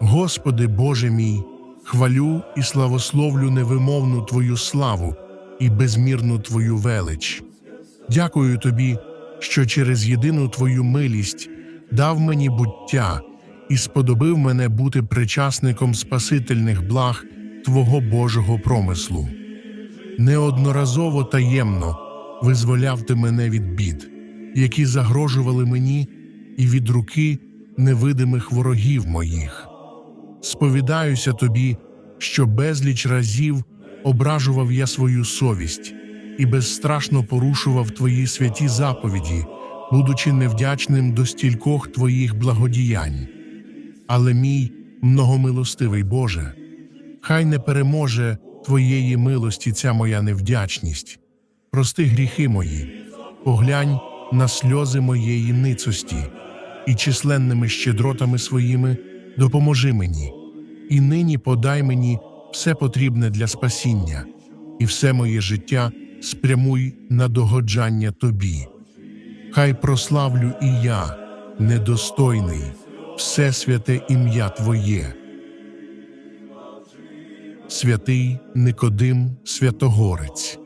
Господи Боже мій, хвалю і славословлю невимовну Твою славу і безмірну Твою велич. Дякую Тобі, що через єдину Твою милість дав мені буття і сподобив мене бути причасником спасительних благ Твого Божого промислу. Неодноразово таємно визволяв ти мене від бід, які загрожували мені і від руки невидимих ворогів моїх. Сповідаюся тобі, що безліч разів ображував я свою совість і безстрашно порушував твої святі заповіді, будучи невдячним до стількох твоїх благодіянь. Але мій многомилостивий Боже, хай не переможе Твоєї милості ця моя невдячність. Прости гріхи мої, поглянь на сльози моєї ницості, і численними щедротами своїми допоможи мені, і нині подай мені все потрібне для спасіння, і все моє життя спрямуй на догоджання Тобі. Хай прославлю і я, недостойний, все святе ім'я Твоє. Святий Никодим Святогорець.